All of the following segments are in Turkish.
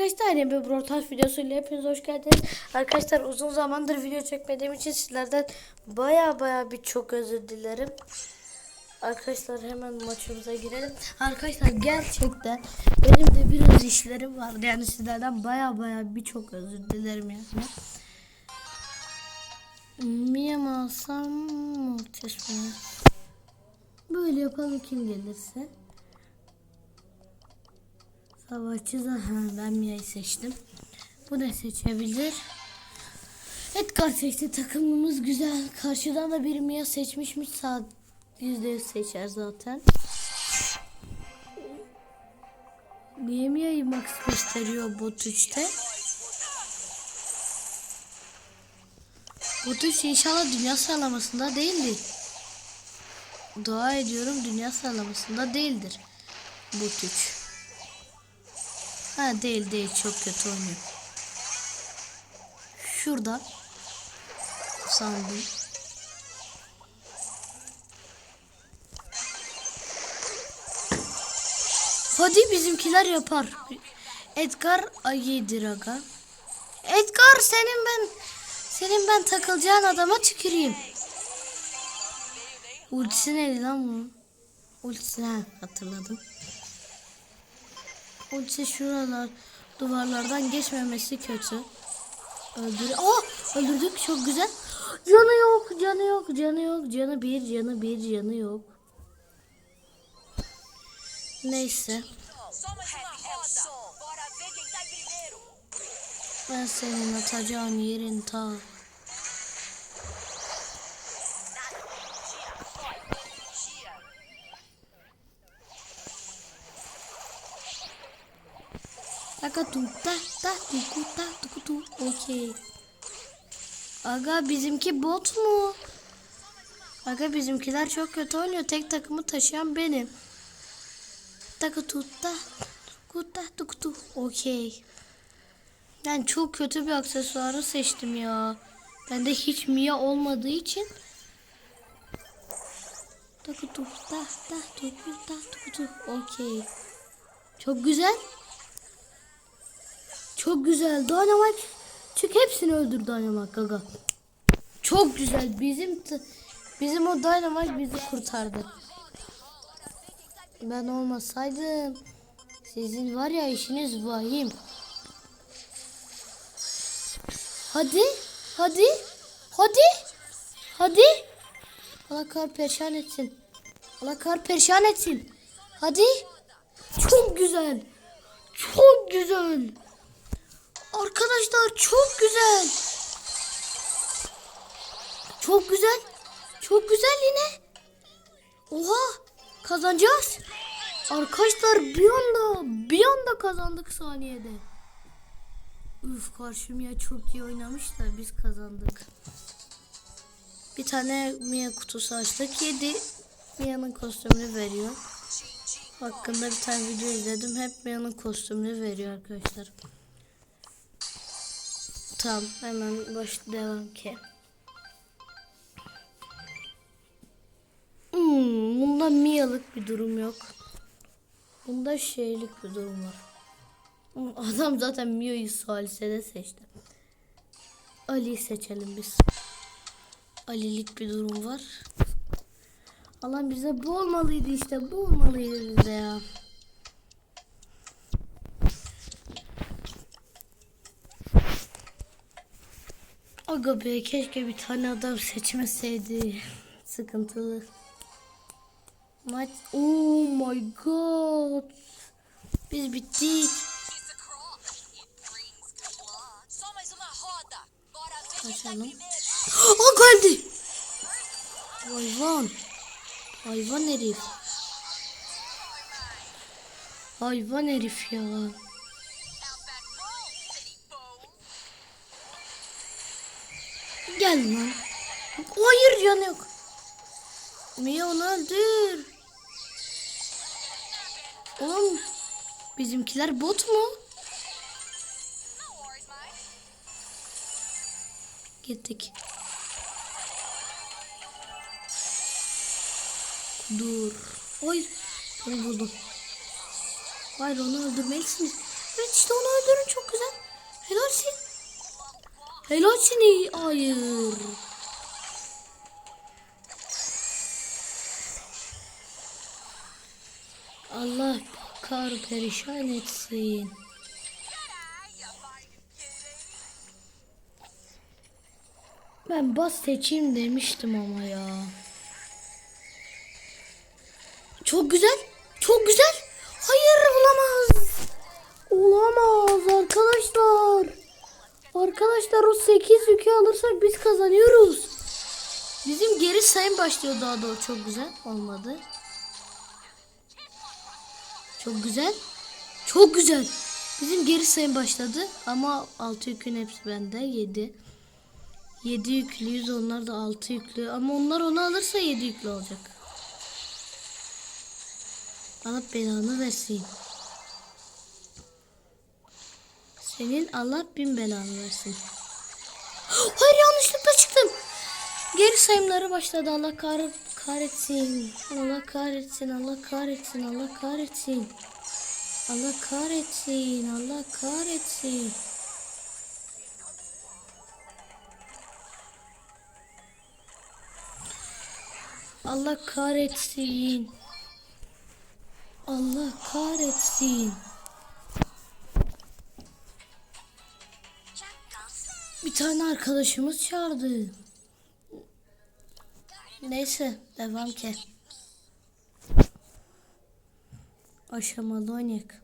Arkadaşlar yeni bir broadcast videosuyla hepiniz hoş geldiniz. Arkadaşlar uzun zamandır video çekmediğim için sizlerden baya baya bir çok özür dilerim. Arkadaşlar hemen maçımıza girelim. Arkadaşlar gerçekten benim de biraz işlerim vardı. Yani sizlerden baya baya bir çok özür dilerim yani. Mia mı alsam Mortis? Böyle yapalım kim gelirse. Savaşçı ha, ben Mia'yı seçtim. Bu da seçebilir. Edgar seçti. Takımımız güzel. Karşıdan da bir Mia seçmişmiş. Sağ %100 seçer zaten. Niye Mia'yı max gösteriyor bot 3'te? Bot 3 inşallah dünya sıralamasında değildir. Dua ediyorum dünya sıralamasında değildir. Bot 3. Ha değil değil çok kötü oynuyor. Şurada sandım. Hadi bizimkiler yapar. Edgar ayıdır aga. Edgar senin ben senin ben takılacağın adama tüküreyim. Ultisi neydi lan bunun? Ultisi ha hatırladım. Ultisi şuralar duvarlardan geçmemesi kötü. Öldür. Aa öldürdük çok güzel. Canı yok, canı yok, canı yok, canı bir, canı bir, canı yok. Neyse. Ben senin atacağın yerin ta. Taka tu ta ta tu ku ta tu ku tu. Okey. Aga bizimki bot mu? Aga bizimkiler çok kötü oynuyor. Tek takımı taşıyan benim. Taka tu ta ku ta tu ku tu. Okey. Ben çok kötü bir aksesuarı seçtim ya. Bende hiç Mia olmadığı için. Takutu ta ta tuku ta tukutu. Okey. Çok güzel. Çok güzel. Dynamite. Çık hepsini öldür Dynamite gaga. Çok güzel. Bizim bizim o Dynamite bizi kurtardı. Ben olmasaydım sizin var ya işiniz vahim. Hadi. Hadi. Hadi. Hadi. Allah kar perişan etsin. Allah kar perişan etsin. Hadi. Çok güzel. Çok güzel. Arkadaşlar çok güzel. Çok güzel. Çok güzel yine. Oha. Kazanacağız. Arkadaşlar bir anda bir anda kazandık saniyede. Üf karşı Mia çok iyi oynamış da biz kazandık. Bir tane Mia kutusu açtık. 7 Mia'nın kostümünü veriyor. Hakkında bir tane video izledim. Hep Mia'nın kostümünü veriyor arkadaşlar. Tamam hemen baş devam ki. Hmm, bunda Mia'lık bir durum yok. Bunda şeylik bir durum var. Adam zaten Mio'yu Salise'de seçti. Ali'yi seçelim biz. Ali'lik bir durum var. Allah bize bu olmalıydı işte. Bu olmalıydı bize ya. Aga be keşke bir tane adam seçmeseydi. Sıkıntılı. Maç. Oh my god. Biz bittik. Kaçalım. O geldi. Hayvan. Hayvan herif. Hayvan herif ya. Gel lan. Hayır canı yok. Mia onu öldür. Oğlum bizimkiler bot mu? Gittik. Dur. Hayır. Onu buldum. Hayır onu öldürmelisiniz. Evet işte onu öldürün Helalsin. Helalsin iyi. Hayır. Kar perişan etsin. Ben bas seçeyim demiştim ama ya. Çok güzel. Çok güzel. Hayır olamaz. Olamaz arkadaşlar. Arkadaşlar o 8 yükü alırsak biz kazanıyoruz. Bizim geri sayım başlıyor daha doğru. Çok güzel. Olmadı. Çok güzel. Çok güzel. Bizim geri sayım başladı ama 6 yükün hepsi bende. 7. 7 yüklüyüz. Onlar da 6 yüklü. Ama onlar onu alırsa 7 yüklü olacak. Allah belanı versin. Senin Allah bin belanı versin. Hayır yanlışlıkla çıktım. Geri sayımları başladı. Allah kar kahretsin. Allah kahretsin. Allah kahretsin. Allah kahretsin. Allah kahretsin. Allah kahretsin. Allah kahretsin. Allah kahretsin. Bir tane arkadaşımız çağırdı. Neyse devam ki. Aşamalı oynayak.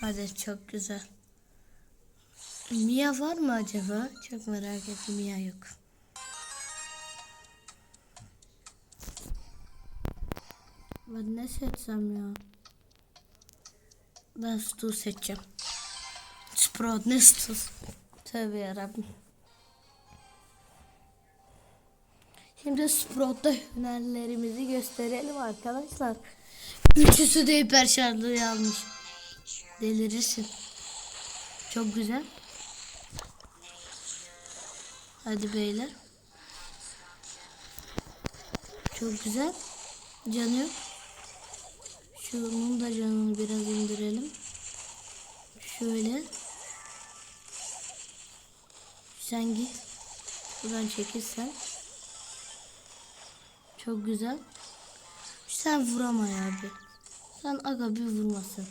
Hadi çok güzel. Mia var mı acaba? Çok merak ettim. Mia yok. Ben ne seçsem ya? Ben Stu seçeceğim. Sprout ne Stu? Tövbe yarabbim. Şimdi Sprout'ta hünerlerimizi gösterelim arkadaşlar. Üçüsü de hiper şarjlı almış. Delirirsin. Çok güzel. Hadi beyler. Çok güzel. Canı yok. Şunun da canını biraz indirelim. Şöyle. Sen git. Buradan çekilsen. Çok güzel. Sen vurama abi. Sen aga bir vurmasın.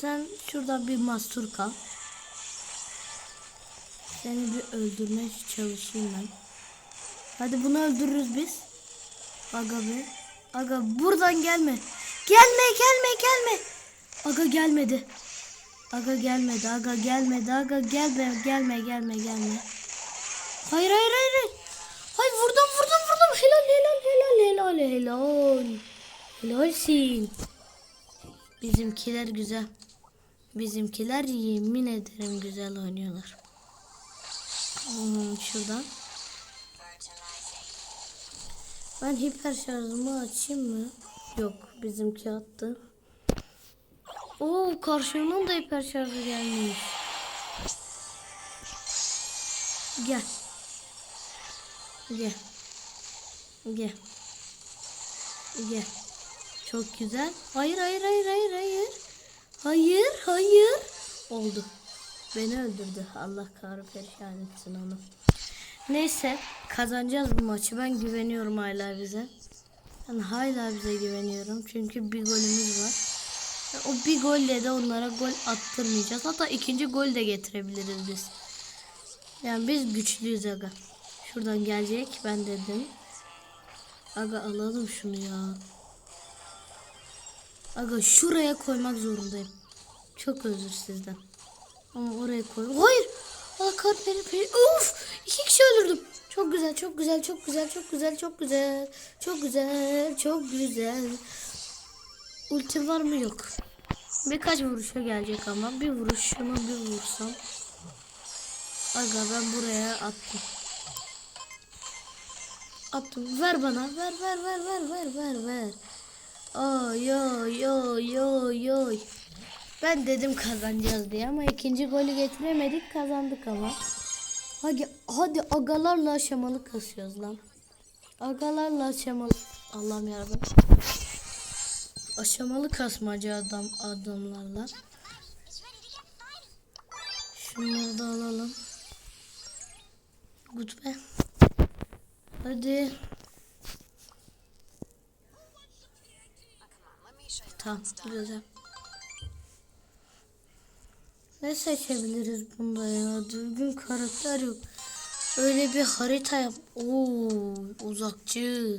Sen şurada bir mastur kal. Seni bir öldürmeye çalışayım ben. Hadi bunu öldürürüz biz. Aga be. Aga buradan gelme. Gelme gelme gelme. Aga gelmedi. Aga gelmedi. Aga gelmedi. Aga gelme gelme gelme gelme. Hayır hayır hayır. hayır. Hayır vurdum vurdum vurdum. Helal helal helal helal helal. Helalsin. Bizimkiler güzel. Bizimkiler yemin ederim güzel oynuyorlar. Hmm, şuradan. Ben hiper şarjımı açayım mı? Yok bizimki attı. Oo karşımdan da hiper şarjı gelmiş. Gel. Gel. Gel. Gel. Çok güzel. Hayır hayır hayır hayır hayır. Hayır hayır. Oldu. Beni öldürdü. Allah kahru perişan etsin onu. Neyse kazanacağız bu maçı. Ben güveniyorum hala bize. Ben hala bize güveniyorum. Çünkü bir golümüz var. O bir golle de onlara gol attırmayacağız. Hatta ikinci gol de getirebiliriz biz. Yani biz güçlüyüz aga. Şuradan gelecek ben dedim. Aga alalım şunu ya. Aga şuraya koymak zorundayım. Çok özür sizden. Ama oraya koy. Hayır. Allah kahretsin. beni- Uf! İki kişi öldürdüm. Çok güzel, çok güzel, çok güzel, çok güzel, çok güzel. Çok güzel, çok güzel. Ulti var mı? Yok. Birkaç vuruşa gelecek ama. Bir vuruşunu bir vursam. Aga ben buraya attım. Attım. Ver bana. Ver ver ver ver ver ver ver. Oy oy oy oy oy. Ben dedim kazanacağız diye ama ikinci golü getiremedik kazandık ama. Hadi hadi agalarla aşamalı kasıyoruz lan. Agalarla aşamalı. Allah'ım yarabbim aşamalı kasmacı adam adamlarla. Şunları da alalım. Good. Hadi. Tamam güzel. Ne seçebiliriz bunda ya? Düzgün karakter yok. Öyle bir harita yap. Oo uzakçı.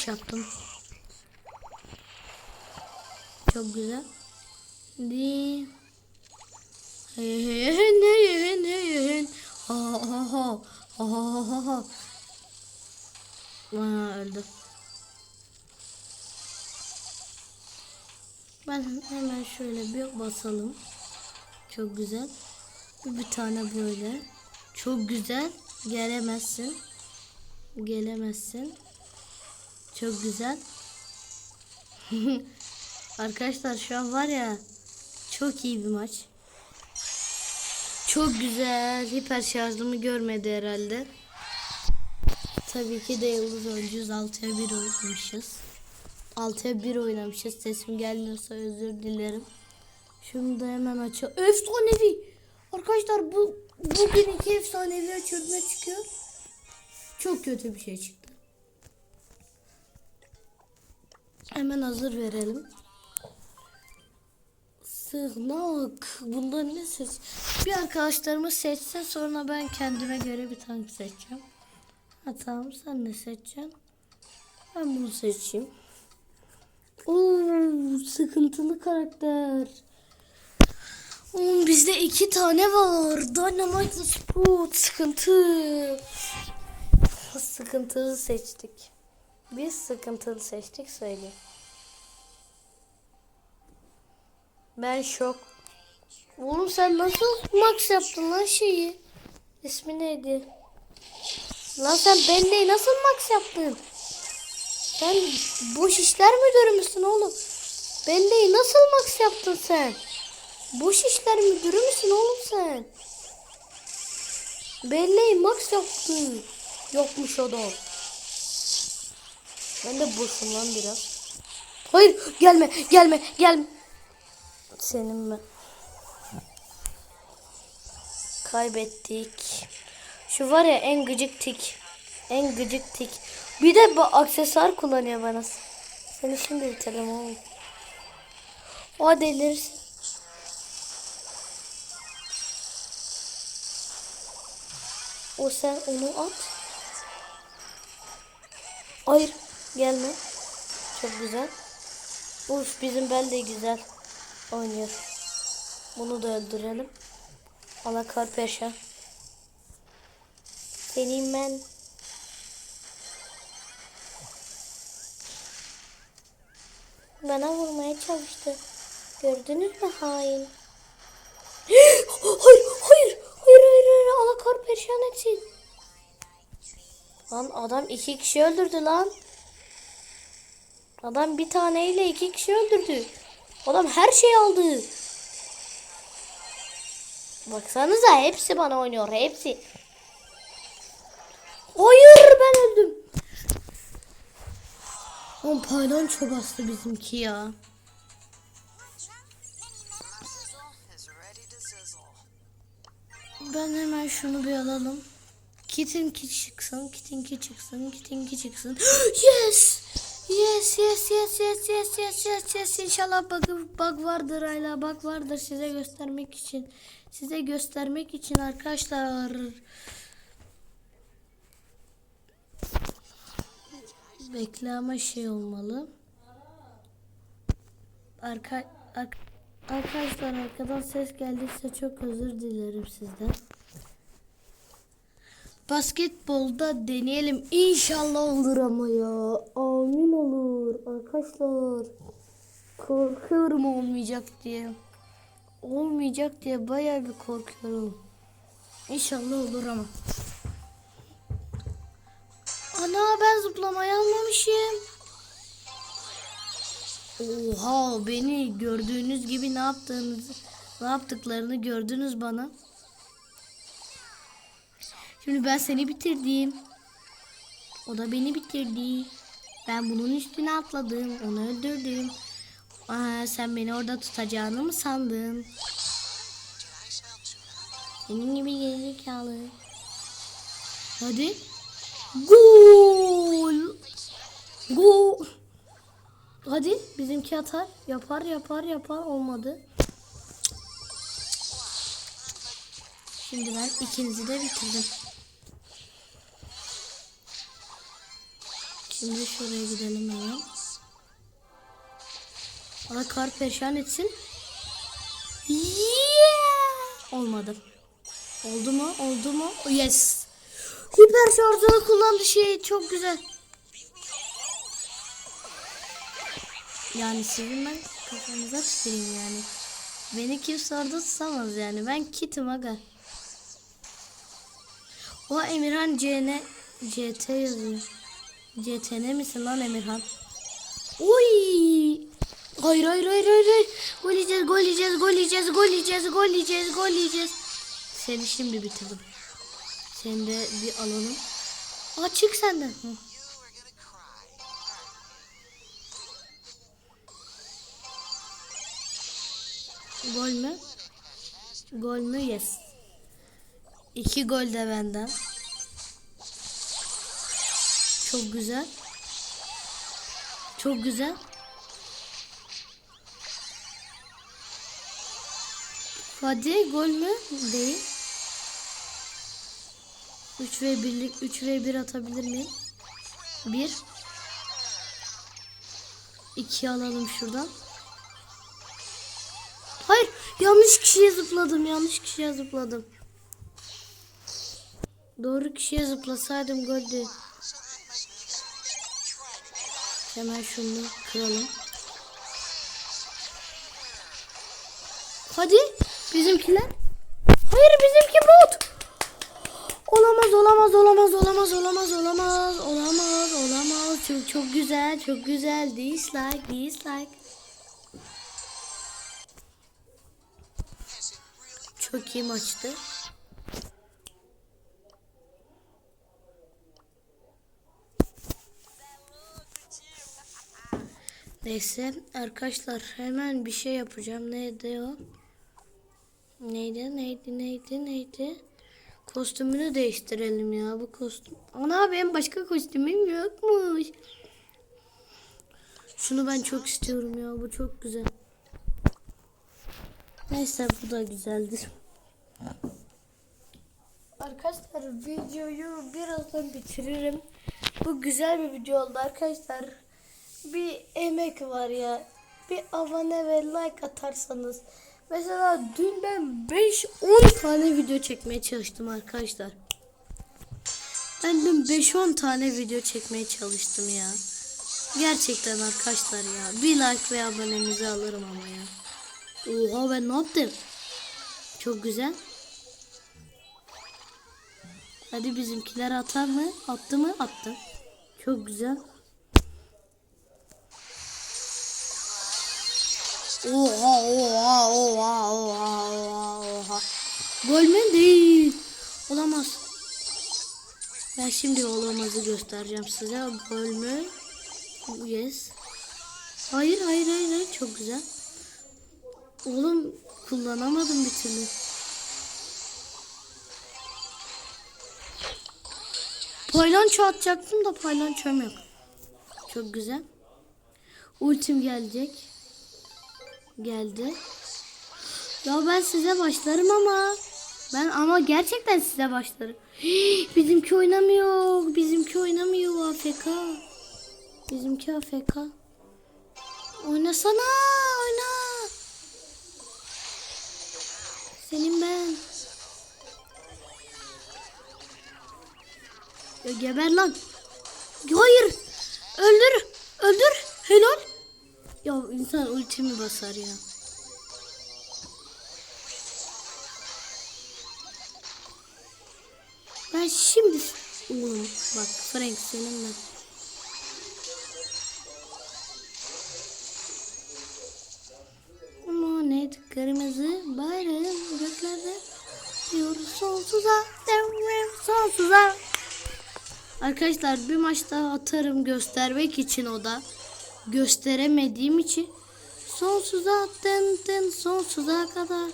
boş yaptım. Çok güzel. Di. Hen hen hen. Ha ha ha. Ha ha ha. Aa, öldü. Ben hemen şöyle bir basalım. Çok güzel. Bir tane böyle. Çok güzel. Gelemezsin. Gelemezsin. Çok güzel. Arkadaşlar şu an var ya çok iyi bir maç. Çok güzel. Hiper şarjımı görmedi herhalde. Tabii ki de yıldız oyuncuyuz. 6'ya 1 oynamışız. 6'ya 1 oynamışız. Sesim gelmiyorsa özür dilerim. Şunu da hemen açalım. Efsanevi. Arkadaşlar bu bugün iki efsanevi açılma çıkıyor. Çok kötü bir şey çıktı. Hemen hazır verelim. Sığınak. Bundan ne seç? Bir arkadaşlarımız seçsin sonra ben kendime göre bir tank seçeceğim. Ha tamam sen ne seçeceksin? Ben bunu seçeyim. Oo sıkıntılı karakter. Oğlum bizde iki tane var. Dynamite Sport sıkıntı. Sıkıntılı seçtik. Biz sıkıntılı seçtik söyleyeyim. Ben şok. Oğlum sen nasıl max yaptın lan şeyi? İsmi neydi? Lan sen Bende'yi nasıl max yaptın? Sen boş işler müdürü müsün oğlum? Bende'yi nasıl max yaptın sen? Boş işler müdürü müsün oğlum sen? Bende'yi max yaptın. Yokmuş o da. Ben de boşum lan biraz. Hayır gelme gelme gelme. Senin ben. Kaybettik. Şu var ya en gıcık tik. En gıcık tik. Bir de bu aksesuar kullanıyor bana. Seni şimdi bitirelim oğlum. O delirsin. O sen onu at. Hayır gelme. Çok güzel. Uf bizim bel de güzel oynuyor. Bunu da öldürelim. Allah kar perşan. Senin ben. Bana vurmaya çalıştı. Gördünüz mü hain? hayır, hayır, hayır, hayır, hayır, Allah kar perşan etsin. Lan adam iki kişi öldürdü lan. Adam bir taneyle iki kişi öldürdü. Adam her şeyi aldı. Baksanıza hepsi bana oynuyor. Hepsi. Hayır ben öldüm. Oğlum paylanço bastı bizimki ya. Ben hemen şunu bir alalım. Kitinki çıksın, kitinki çıksın, kitinki çıksın. yes! Yes yes yes yes yes yes yes yes. İnşallah bug, bug vardır hala bug vardır size göstermek için. Size göstermek için arkadaşlar. Bekle ama şey olmalı. Arka, arka arkadaşlar arkadan ses geldiyse çok özür dilerim sizden. Basketbolda deneyelim. İnşallah olur ama ya. Amin olur arkadaşlar. Korkuyorum olmayacak diye. Olmayacak diye bayağı bir korkuyorum. İnşallah olur ama. Ana ben zıplamayı almamışım. Oha beni gördüğünüz gibi ne yaptığınızı ne yaptıklarını gördünüz bana. Şimdi ben seni bitirdim. O da beni bitirdi. Ben bunun üstüne atladım. Onu öldürdüm. Aa, sen beni orada tutacağını mı sandın? Senin gibi gerizekalı. Hadi. Gol. Gol. Hadi bizimki atar. Yapar yapar yapar olmadı. Şimdi ben ikinizi de bitirdim. Şimdi şuraya gidelim hemen. Bana kar perişan etsin. Yeah! Olmadı. Oldu mu? Oldu mu? Yes. Hiper şarjını kullandı şey çok güzel. Yani sizin ben kafanıza tüküreyim yani. Beni kimse orada tutamaz yani. Ben kitim aga. O Emirhan CN CT yazıyor. CTN misin lan Emirhan? Oy! Hayır hayır hayır hayır. hayır. Gol yiyeceğiz, gol yiyeceğiz, gol yiyeceğiz, gol yiyeceğiz, gol yiyeceğiz, gol yiyeceğiz. Seni şimdi bitirdim. Seni de bir alalım. Aa çık senden. Hı. Gol mü? Gol mü? Yes. İki gol de benden. Çok güzel. Çok güzel. Hadi gol mü? Değil. 3 ve 1'lik 3 ve 1 atabilir miyim? 1 2 alalım şuradan. Hayır, yanlış kişiye zıpladım. Yanlış kişiye zıpladım. Doğru kişiye zıplasaydım goldü. Hemen şunu kıralım. Hadi bizimkiler. Hayır bizimki bot. Olamaz olamaz olamaz olamaz olamaz olamaz olamaz olamaz. Çok çok güzel çok güzel. Dislike dislike. Çok iyi maçtı. Neyse arkadaşlar hemen bir şey yapacağım. Neydi o? Neydi neydi neydi neydi? Kostümünü değiştirelim ya bu kostüm. Ana benim başka kostümüm yokmuş. Şunu ben çok istiyorum ya bu çok güzel. Neyse bu da güzeldir. Arkadaşlar videoyu birazdan bitiririm. Bu güzel bir video oldu arkadaşlar. Bir emek var ya. Bir abone ve like atarsanız. Mesela dün ben 5-10 tane video çekmeye çalıştım arkadaşlar. Ben dün 5-10 tane video çekmeye çalıştım ya. Gerçekten arkadaşlar ya. Bir like ve abonenizi alırım ama ya. Oha ben ne yaptım? Çok güzel. Hadi bizimkiler atar mı? Attı mı? Attı. Çok güzel. Oha oha oha oha oha oha. Gol mü? Değil. Olamaz. Ben şimdi olamazı göstereceğim size. Gol mü? Yes. Hayır hayır hayır hayır. Çok güzel. Oğlum kullanamadım bir türlü. Paylanço atacaktım da paylançom yok. Çok güzel. Ultim gelecek. Geldi. Ya ben size başlarım ama. Ben ama gerçekten size başlarım. Hii, bizimki oynamıyor. Bizimki oynamıyor AFK. Bizimki AFK. Oynasana oyna. Senin ben. Ya geber lan. Hayır. Öldür. Öldür. Helal. Ya insan ultimi basar ya. Ben şimdi... Oğlum bak Frank senin ben. Monet kırmızı bayrağım göklerde diyor sonsuza devrim sonsuza. Arkadaşlar bir maç daha atarım göstermek için o da gösteremediğim için sonsuza tın tın sonsuza kadar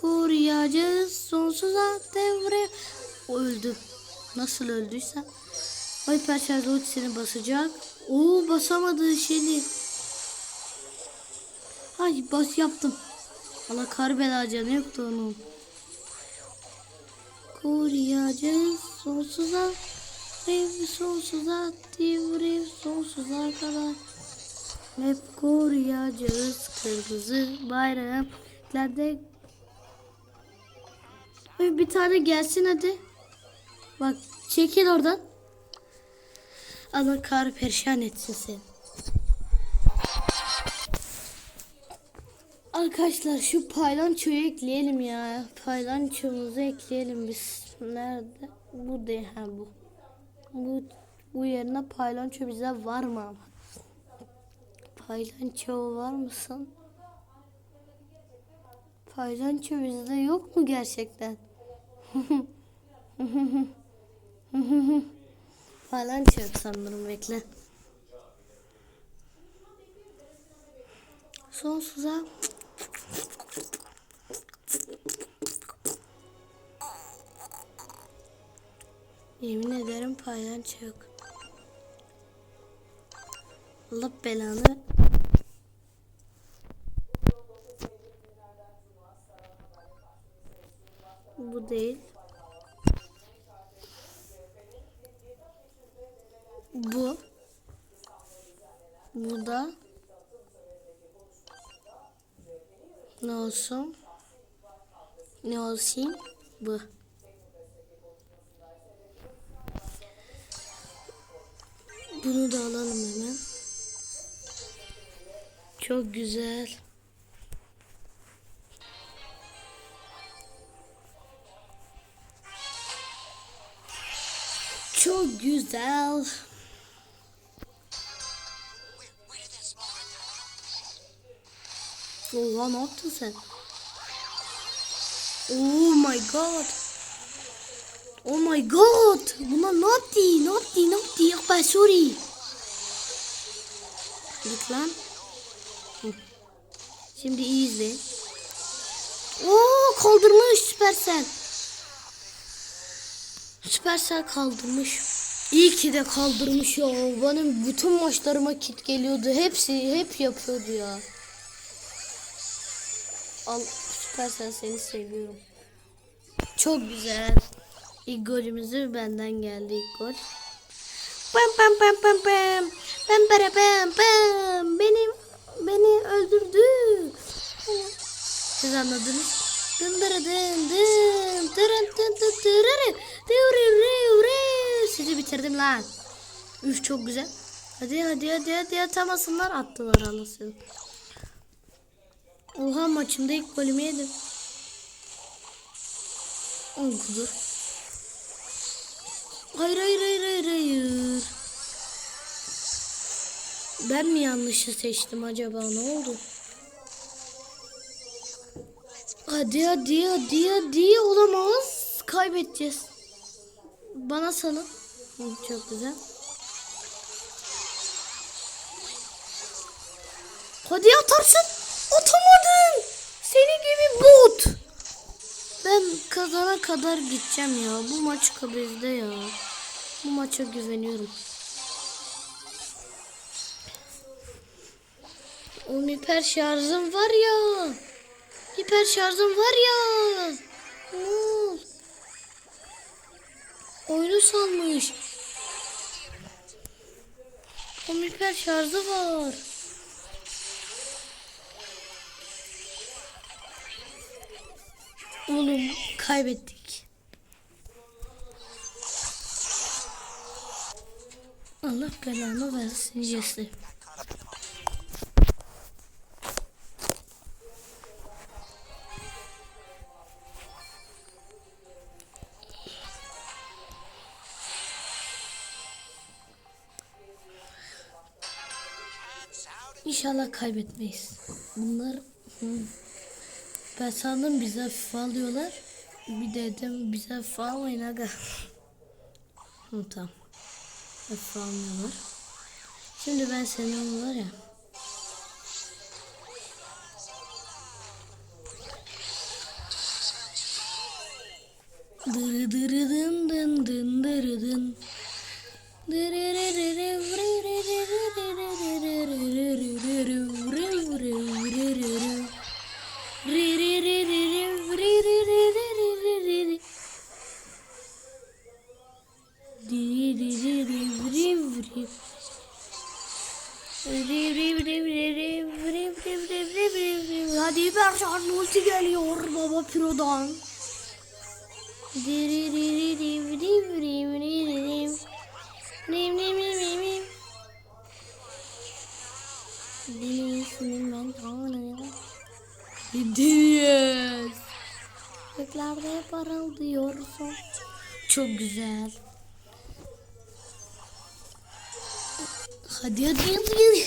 koruyacağız. Sonsuza devre. Öldü. Nasıl öldüyse. Hyper Charge ultisini basacak. Oo basamadığı şeyi Ay bas yaptım. Allah kar bela canı yoktu onun. Koruyacağız. Sonsuza Rev sonsuza devre sonsuza kadar hep koruyacağız kırmızı bayraklarda. Ay, Bir tane gelsin hadi. Bak çekil oradan. Allah kar perişan etsin seni. Arkadaşlar şu paylançoyu ekleyelim ya. Paylançomuzu ekleyelim biz. Nerede? Bu değil ha bu. Bu bu yerine paylanço bize var mı ama? Paylanço var mısın? Paylanço bizde yok mu gerçekten? Paylanço yok sanırım bekle. Sonsuza Yemin ederim paylanço yok. Allah belanı. Bu değil. Bu. Bu da. Ne olsun? Ne olsun? Bu. Bunu da alalım hemen. Çok güzel. Çok güzel. Oha ne yaptın sen? Oh my god. Oh my god. Bunlar ne yaptı? Ne yaptı? Ne yaptı? Yok ben sorry. Git lan. Şimdi iyi izle. Oo kaldırmış Süpersel. Süpersel kaldırmış. İyi ki de kaldırmış ya. Benim bütün maçlarıma kit geliyordu. Hepsi hep yapıyordu ya. Al Süpersel seni seviyorum. Çok güzel. İlk golümüzü benden geldi ilk gol. Pam pam pam pam pam. Pam para pam pam. Benim beni öldürdü. Siz anladınız. Dın dırı dın dın. Dırın dın dın dırırı. Dırı rı. Sizi bitirdim lan. Üf çok güzel. Hadi hadi hadi hadi atamasınlar attılar anasını. Oha maçımda ilk golümü yedim. On kudur. Hayır hayır hayır hayır hayır. Ben mi yanlışı seçtim acaba ne oldu? Hadi hadi hadi hadi olamaz. Kaybedeceğiz. Bana salın. Çok güzel. Hadi atarsın. Atamadın. Seni gibi bot. Ben kazana kadar gideceğim ya. Bu maç bizde ya. Bu maça güveniyorum. Oğlum hiper şarjım var ya. Hiper şarjım var ya. Oo. Oyunu salmış. Oğlum hiper şarjı var. Oğlum kaybettik. Allah belanı versin Jesse. İnşallah kaybetmeyiz. Bunlar ben sandım bize hafife alıyorlar. Bir dedim bize hafife almayın aga. Tamam. Hafife almıyorlar. Şimdi ben senin var ya. Dırı dırı dın Hadi Berşan ulti geliyor baba Piro'dan. İsmim ben tanrım. Göklerde parıldıyorsun. Çok güzel. Hadi hadi hadi. hadi.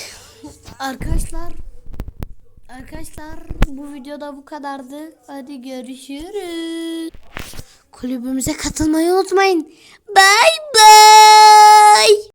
Arkadaşlar. Arkadaşlar bu videoda bu kadardı. Hadi görüşürüz. Kulübümüze katılmayı unutmayın. Bay bay.